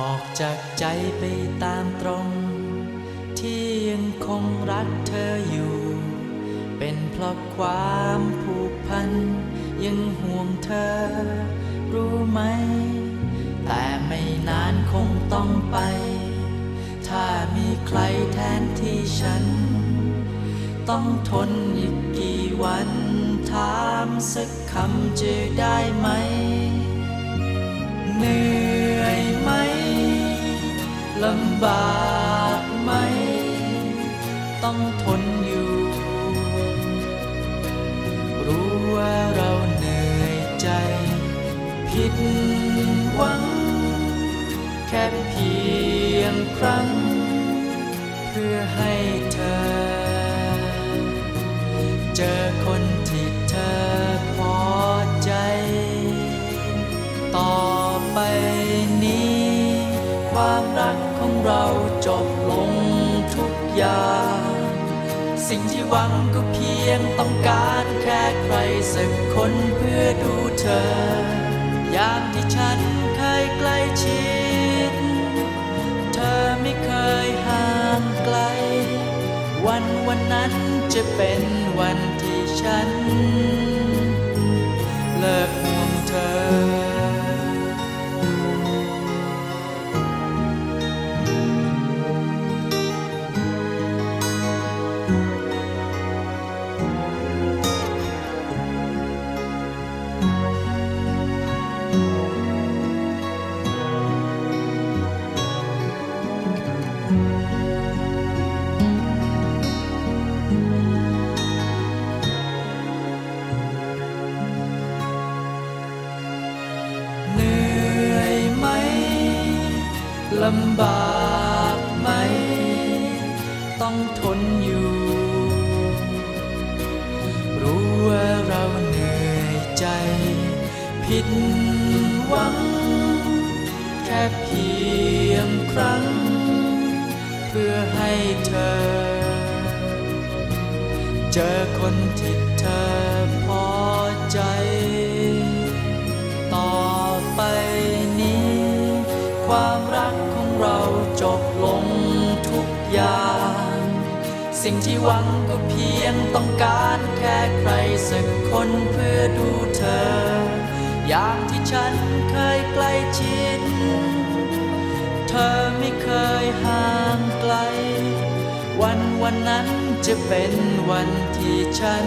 บอกจากใจไปตามตรง ที่ยังคงรักเธออยู่ เป็นเพราะความผูกพัน ยังห่วงเธอ รู้ไหม แต่ไม่นานคงต้องไป ถ้ามีใครแทนที่ฉัน ต้องทนอีกกี่วัน ถามสักคำจะได้ไหมเหนื่อย ลำบากไหม ต้องทนอยู่ รู้ว่าเราเหนื่อยใจ ผิดหวัง แค่เพียงครั้ง เพื่อให้เธอ เจอคน สิ่งที่หวังก็เพียงต้องการแค่ใครสักคนเพื่อดูเธอยามที่ฉันเคยใกล้ชิด เธอไม่เคยห่างไกล วันวันนั้นจะเป็นวันที่ฉัน หวัง แค่เพียงครั้ง เพื่อให้เธอ เจอคนที่เธอพอใจ ต่อไปนี้ ความรักของเราจบลงทุกอย่าง สิ่งที่หวังก็เพียงต้องการแค่ใครสักคนเพื่อดูเธอ อยางที่ ฉันเคยใกล้ชิด เธอไม่เคยห่างไกล วันวันนั้นจะเป็นวันที่ฉัน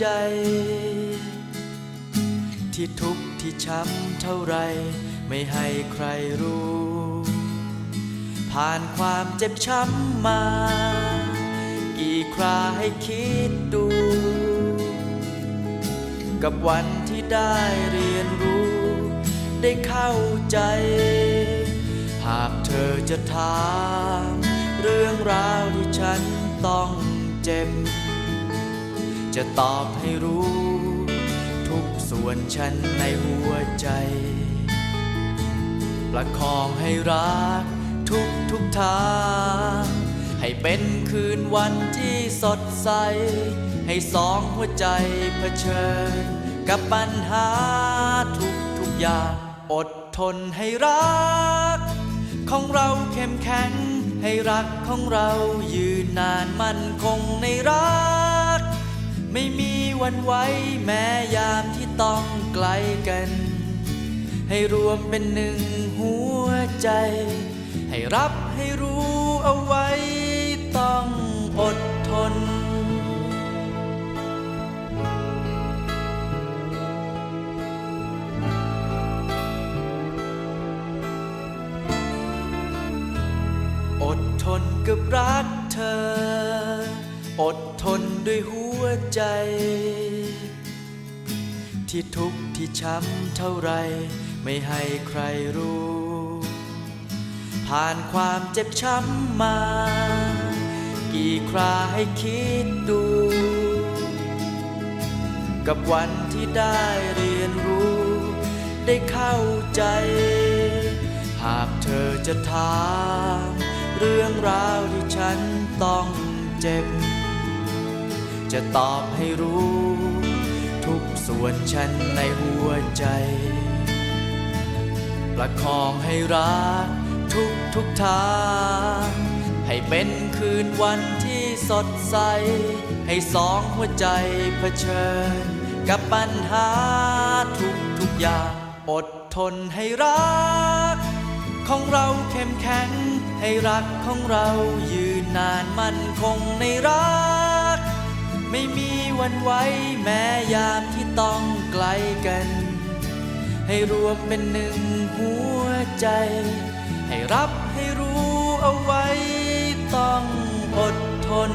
ใจ ที่ทุกข์ที่ช้ำเท่าไร ไม่ให้ใครรู้ ผ่านความเจ็บช้ำมา กี่คราให้คิดดู กับวันที่ได้เรียนรู้ ได้เข้าใจ หากเธอจะถาม เรื่องราวที่ฉันต้องเจ็บ จะตอบให้รู้ ทุกส่วนฉันในหัวใจ ประคองให้รักทุกทุกทาง ให้เป็นคืนวันที่สดใส ให้สองหัวใจเผชิญ กับปัญหาทุกทุกอย่างอดทนให้รัก ของเราเข้มแข็งให้รักของเรายืนนานมั่นคงในรัก ไม่มีวันไหวแม้ยามที่ต้องไกลกัน ให้รวมเป็นหนึ่งหัวใจ ให้รับให้รู้เอาไว้ต้องอดทน อดทนกับรักเธอ อด นด้วยหัวใจ ที่ทุกข์ที่ช้ำเท่าไร ไม่ให้ใครรู้ ผ่านความเจ็บช้ำมา กี่คราให้คิดดู กับวันที่ได้เรียนรู้ ได้เข้าใจ หากเธอจะถามเรื่องราวที่ฉันต้องเจ็บ จะตอบให้รู้ ทุกส่วนฉันในหัวใจ ประคองให้รักทุกทุกทาง ให้เป็นคืนวันที่สดใส ให้สองหัวใจเผชิญ กับปัญหาทุกทุกอย่างอดทนให้รัก ของเราเข้มแข็ง ให้รักของเรายืนนานมั่นคงในรัก ไม่มีวันไว้แม้ยามที่ต้องไกลกัน ให้รวมเป็นหนึ่งหัวใจ ให้รับให้รู้เอาไว้ต้องอดทน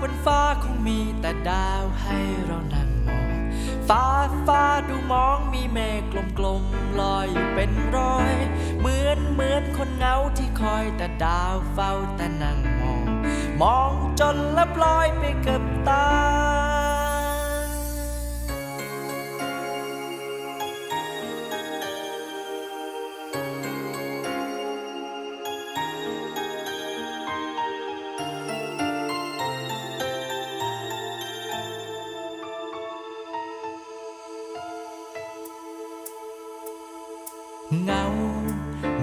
บนฟ้าคงมีแต่ดาวให้เรานั่งมอง ฟ้าฟ้าดูมองมีเมฆกลมๆลอยอยู่เป็นร้อย เหมือนเหมือนคนเหงาที่คอยแต่ดาวเฝ้าแต่นั่งมอง มองจนละปลอยไปกับตา เงา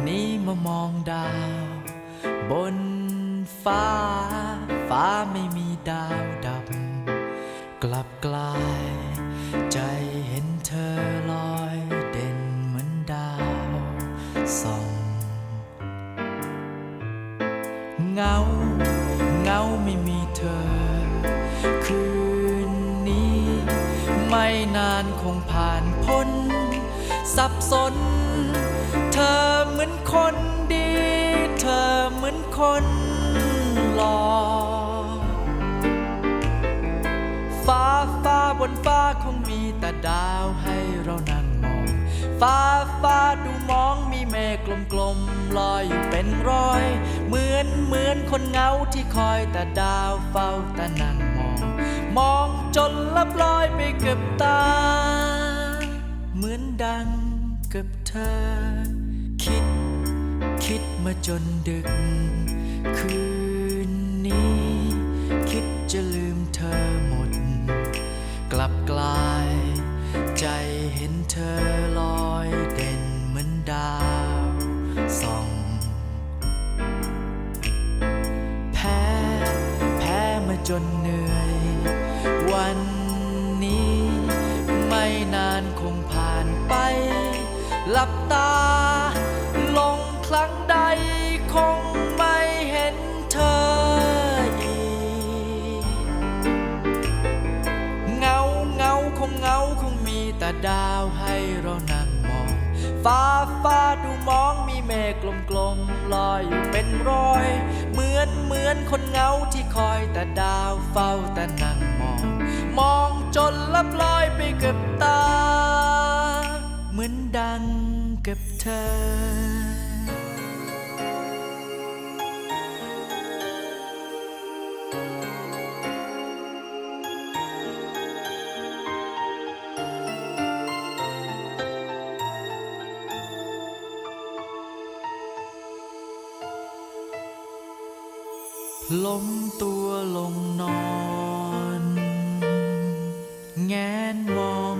นี้มามองดาว บนฟ้า ฟ้าไม่มีดาวดับกลับกลาย ใจเห็นเธอลอยเด่นเหมือนดาวส่องเงา เงาไม่มีเธอ คืนนี้ ไม่นานคงผ่านพ้นสับสน เหมือนคนดี เธอเหมือนคนหลอกฟ้าฟ้าบนฟ้าคงมีแต่ดาวให้เรานั่งมอง ฟ้าฟ้าดูมองมีเมฆกลมๆลอยอยู่เป็นร้อย เหมือนเหมือนคนเงาที่คอยแต่ดาวเฝ้าแต่นั่งมอง มองจนลับลอยไปเกับตา เหมือนดังกับเธอ คิด คิดมาจนดึก คืนนี้ คิดจะลืมเธอหมด กลับกลาย ใจเห็นเธอลอยเด่นเหมือนดาวส่อง แพ้ แพ้มาจนเหนื่อย วันนี้ ไม่นานคงผ่านไป หลับตา ครั้งใดคงไม่เห็นเธออีกเงาเงาคงเงาคงมีแต่ดาวให้เรานั่งมอง ฟ้าฟ้าดูมองมีเมฆกลมๆลอยอยู่เป็นรอย เหมือนเหมือนคนเงาที่คอยแต่ดาวเฝ้าแต่นั่งมอง มองจนลับลอยไปกับตา เหมือนดังกับเธอ ล้มตัวลงนอน แงนมอง